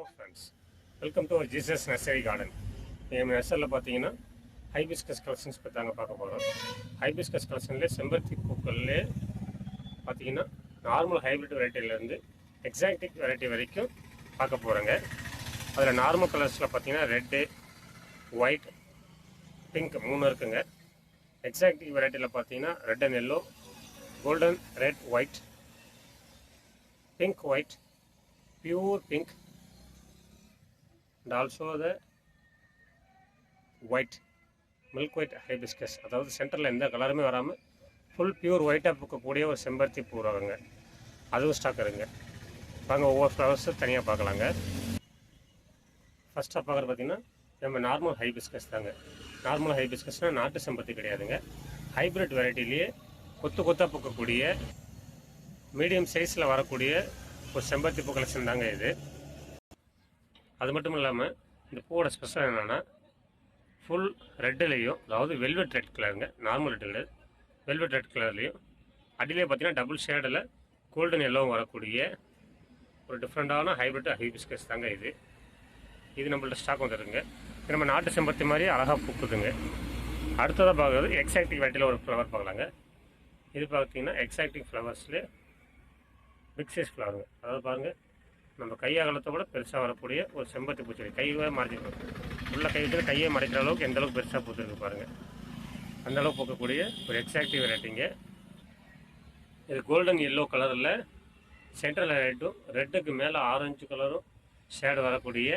Hello friends welcome to our Jesus nursery garden என் நர்சரியில் பார்த்தீங்கன்னா hibiscus collections பற்றி தாங்க பார்க்க போகிறோம் ஹைபிஸ்கஸ் கலெக்ஷன்லேயே செம்பருத்தி பூக்கள்லே பார்த்தீங்கன்னா நார்மல் ஹைப்ரிட் வெரைட்டிலேருந்து எக்ஸாக்டிக் வெரைட்டி வரைக்கும் பார்க்க போகிறோங்க அதில் நார்மல் கலர்ஸில் பார்த்தீங்கன்னா ரெட்டு ஒயிட் பிங்க் மூணு இருக்குங்க. எக்ஸாக்டிக் வெரைட்டியில் பார்த்தீங்கன்னா red and yellow golden red white pink white pure pink and also the white milk white hibiscus அதாவது சென்டரில் எந்த கலருமே வராமல் ஃபுல் பியூர் ஒயிட்டாக பூக்கக்கூடிய ஒரு செம்பருத்தி பூ ரகங்க அதுவும் ஸ்டாக் இருங்க. பாருங்க ஒவ்வொரு ஃப்ளவர்ஸும் தனியாக பார்க்கலாங்க. ஃபஸ்ட்டாக பார்க்குறது பார்த்திங்கன்னா நம்ம நார்மல் ஹைபிஸ்கஸ் தாங்க. நார்மல் ஹைபிஸ்கஸ்னால் நாட்டு செம்பருத்தி கிடையாதுங்க. ஹைப்ரிட் வெரைட்டிலேயே கொத்து கொத்தாக பூக்கக்கூடிய மீடியம் சைஸில் வரக்கூடிய ஒரு செம்பருத்தி பூ கலெக்ஷன் தாங்க இது. அது மட்டும் இல்லாமல் இந்த பூவோட ஸ்பெஷல் என்னென்னா ஃபுல் ரெட்டுலேயும் அதாவது வெல்வெட் ரெட் கலருங்க நார்மல் ரெட் கிடையாது வெல்வெட் ரெட் கலர்லேயும் அடியிலே பார்த்தீங்கன்னா டபுள் ஷேடில் கோல்டன் எல்லோவும் வரக்கூடிய ஒரு டிஃப்ரெண்ட்டான ஹைப்ரிட் ஹைபிஸ்கஸ் தாங்க இது. இது நம்மள்ட்ட ஸ்டாக் வந்துருங்க இது நம்ம நாட்டு செம்பருத்தி மாதிரி அழகாக பூக்குதுங்க. அடுத்ததாக பார்க்குறது எக்ஸாக்டிக் வெரைட்டியில் ஒரு ஃப்ளவர் பார்க்கலாங்க. இது பார்த்தீங்கன்னா எக்ஸாக்டிக் ஃப்ளவர்ஸ்லேயே பிக் சைஸ் ஃப்ளவருங்க அதாவது பாருங்கள் நம்ம கை அகலத்தை விட பெருசாக வரக்கூடிய ஒரு செம்பருத்தி பூச்செடி. கையே மறைச்சிருக்கும் உள்ள கை வச்சு கையை மறைக்கிற அளவுக்கு எந்த அளவுக்கு பெருசாக பூத்துருக்கு பாருங்கள் அந்த அளவு பூக்கக்கூடிய ஒரு எக்ஸாக்டிவ் வெரைட்டிங்க இது கோல்டன் எல்லோ கலரில் சென்ட்ரல் ரெட்டும் ரெட்டுக்கு மேலே ஆரஞ்சு கலரும் ஷேடு வரக்கூடிய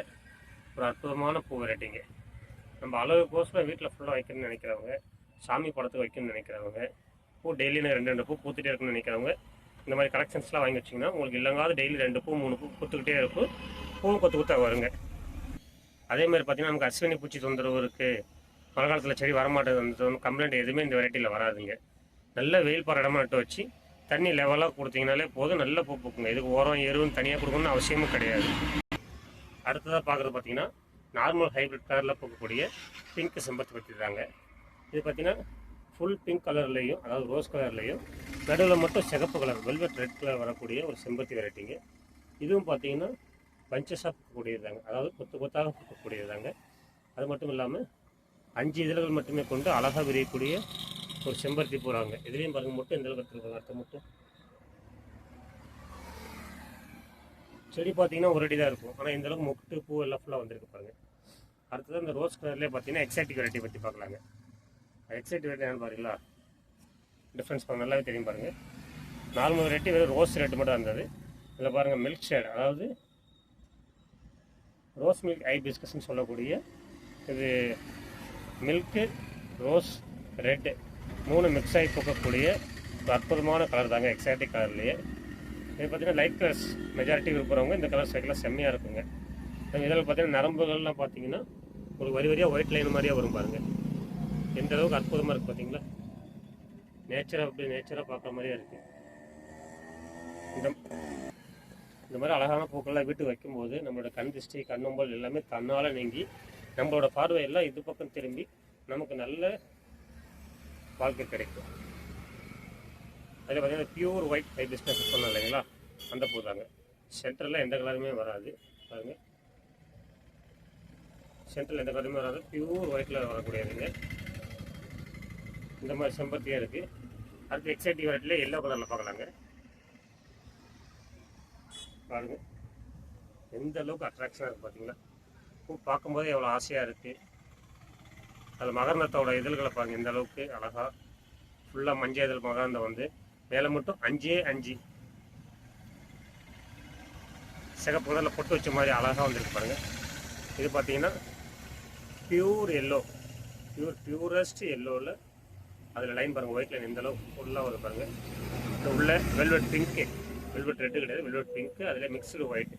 ஒரு அற்புதமான பூ வெரைட்டிங்க நம்ம அளவு கோஸில் வீட்டில் ஃபுல்லாக வைக்கணும்னு நினைக்கிறவங்க சாமி படத்துக்கு வைக்கணும்னு நினைக்கிறவங்க பூ டெய்லியும் ரெண்டு ரெண்டு பூ பூத்துட்டே இருக்குன்னு நினைக்கிறவங்க இந்த மாதிரி கலெக்ஷன்ஸ்லாம் வாங்கி வச்சிங்கன்னா உங்களுக்கு இல்லைங்காவது டெய்லி ரெண்டு பூ மூணு பூ கொத்துக்கிட்டே இருக்கும். பூவும் கொத்து கொத்தா வருங்க. அதே மாதிரி பார்த்தீங்கன்னா நமக்கு அஸ்வினி பூச்சி தொந்தரவு இருக்குது மழை காலத்தில் செடி வரமாட்டேது கம்ப்ளைண்ட் எதுவுமே இந்த வெரைட்டியில் வராதுங்க. நல்ல வெயில் போகிற இடமா நட்டு வச்சு தண்ணி லெவலாக கொடுத்தீங்கனாலே போதும். நல்ல பூ பூக்குங்க. இதுக்கு உரம் எருவும் தனியாக கொடுக்கணும்னு அவசியமும் கிடையாது. அடுத்ததாக பார்க்குறது பார்த்தீங்கன்னா நார்மல் ஹைப்ரிட் கலரில் பூக்கக்கூடிய பிங்க் செம்பருத்தி பற்றி தாங்க. இது பார்த்தீங்கன்னா ஃபுல் பிங்க் கலர்லேயும் அதாவது ரோஸ் கலர்லேயும் நடுவில் மட்டும் சிகப்பு கலர் வெல்வெட் ரெட் கலர் வரக்கூடிய ஒரு செம்பருத்தி வெரைட்டிங்க இதுவும் பார்த்தீங்கன்னா பஞ்சஸாக பூக்கக்கூடியதாங்க அதாவது கொத்து கொத்தாக பூக்கக்கூடியதாங்க அது மட்டும் இல்லாமல் அஞ்சு இதழ்கள் மட்டுமே கொண்டு அழகாக விரியக்கூடிய ஒரு செம்பருத்தி பூராங்க. இதுலேயும் பாருங்கள் மட்டும் இந்த அளவுக்கு இருக்கிற அடுத்த மட்டும் செடி பார்த்தீங்கன்னா ஒரு அடி தான் இருக்கும். ஆனால் இந்த அளவுக்கு மொட்டு பூ எல்லாம் ஃபுல்லாக வந்திருக்கு பாருங்கள் அடுத்தது இந்த ரோஸ் கலர்லேயே பார்த்தீங்கன்னா எக்ஸைட்டிக் வெரைட்டி பற்றி பார்க்கலாங்க எக்ஸைட் வெரைட்டி என்னன்னு பாருங்களா? டிஃப்ரென்ஸ் பாருங்க நல்லாவே தெரியும் பாருங்கள் நார்மல் ரேட்டு வெறும் ரோஸ் ரேட்டு மட்டும் இருந்தது. இதில் பாருங்கள் மில்க் ஷேட் அதாவது ரோஸ் மில்க் ஐ பிஸ்கஸ்ன்னு சொல்லக்கூடிய இது மில்க்கு ரோஸ் ரெட்டு மூணு மிக்ஸ் ஆகி போக்கக்கூடிய ஒரு அற்புதமான கலர் தாங்க எக்ஸாட்டிக் கலர்லேயே இது பார்த்தீங்கன்னா லைட் கலர்ஸ் மெஜாரிட்டி விரும்புகிறவங்க இந்த கலர் சைக்கிளாக செம்மையாக இருக்குங்க. இதில் பார்த்தீங்கன்னா நரம்புகள்லாம் பார்த்தீங்கன்னா ஒரு வரி வரியாக ஒயிட் லைன் மாதிரியாக வரும் பாருங்கள் எந்த அளவுக்கு அற்புதமாக இருக்குது பார்த்தீங்களா நேச்சரை அப்படி நேச்சராக பார்க்குற மாதிரியே இருக்குது இந்த இந்த மாதிரி அழகான பூக்கள்லாம் வீட்டுக்கு வைக்கும்போது நம்மளோட கண் திருஷ்டி கண்ணொம்பல் எல்லாமே தன்னால் நீங்கி நம்மளோட பார்வை எல்லாம் இது பக்கம் திரும்பி நமக்கு நல்ல வாழ்க்கை கிடைக்கும். அதில் பார்த்தீங்கன்னா பியூர் ஒயிட் ஹை பிஸ்னஸ் சொன்னோம் இல்லைங்களா? அந்த பூ தாங்க. சென்டரில் எந்த கலருமே வராது. பாருங்கள் சென்டரில் எந்த கலருமே வராது. பியூர் ஒயிட்டில் வரக்கூடியதுங்க. இந்த மாதிரி செம்பருத்தியாக இருக்குது அடுத்து எக்ஸைட்டிங் வெரைட்டியில் எல்லோ கலரில் பார்க்கலாங்க. பாருங்க. எந்த அளவுக்கு அட்ராக்ஷனாக இருக்குது பார்த்தீங்களா பூ பார்க்கும்போதே எவ்வளோ ஆசையாக இருக்குது அதில் மகரந்தத்தோட இதழ்களை பாருங்கள் எந்த அளவுக்கு அழகாக ஃபுல்லாக மஞ்சள் இதழ் மகரந்தம் வந்து. மேலே மட்டும் அஞ்சே அஞ்சு. சிகப்பு கலரில் பொட்டு வச்ச மாதிரி அழகாக வந்துருக்கு பாருங்கள் இது பார்த்தீங்கன்னா பியூர் எல்லோ பியூர் பியூரஸ்ட் எல்லோவில் அதில் லைன் பாருங்கள் ஒயிட் லைன் எந்த அளவுக்கு ஃபுல்லாக வருது பாருங்கள் இந்த உள்ள வெல்வெட் பிங்க்கு வெல்வெட் ரெட்டு கிடையாது வெல்வெட் பிங்க்கு அதில் மிக்சடு ஒயிட்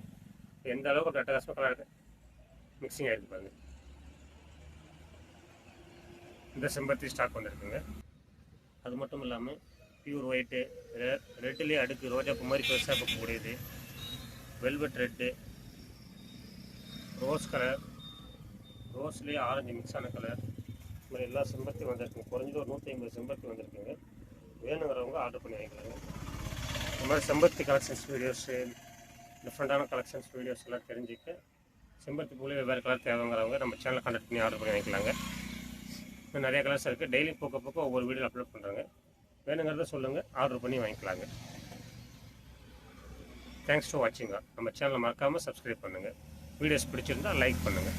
எந்த அளவுக்கு ஒரு அட்டகாசமாக கலர் மிக்சிங் ஆகிருக்கு பாருங்கள் இந்த செம்பருத்தி ஸ்டாக் வந்துருக்குங்க. அது மட்டும் இல்லாமல் பியூர் ஒயிட்டு ரெட்டுலேயே அடுக்கு ரோஜாப்பூ மாதிரி பெருசாக பார்க்கக்கூடியது வெல்வெட் ரெட்டு ரோஸ் கலர் ரோஸ்லேயே ஆரஞ்சு மிக்ஸ் ஆன கலர் மாதிரி எல்லா செம்பருத்தியும் வந்திருக்குங்க. குறைஞ்சது ஒரு நூற்றி ஐம்பது செம்பருத்தி வந்திருக்குங்க. வேணுங்கிறவங்க ஆர்டர் பண்ணி வாங்கிக்கலாங்க. இந்த மாதிரி செம்பருத்தி கலெக்ஷன்ஸ் வீடியோஸு டிஃப்ரெண்ட்டான கலெக்ஷன்ஸ் வீடியோஸ் எல்லாம் தெரிஞ்சுக்க செம்பருத்தி பூவில் வெவ்வேறு கலர் தேவைங்கிறவங்க நம்ம சேனலை கான்டாக்ட் பண்ணி ஆர்டர் பண்ணி வாங்கிக்கலாங்க. இன்னும் நிறைய கலர்ஸ் இருக்குது டெய்லி போக்க போக்க ஒவ்வொரு வீடியோ அப்லோட் பண்ணுறாங்க வேணுங்கிறத சொல்லுங்கள் ஆர்டர் பண்ணி வாங்கிக்கலாங்க. தேங்க்ஸ் ஃபார் வாட்சிங்கா நம்ம சேனலை மறக்காமல் சப்ஸ்கிரைப் பண்ணுங்கள் வீடியோஸ் பிடிச்சிருந்தா லைக் பண்ணுங்கள்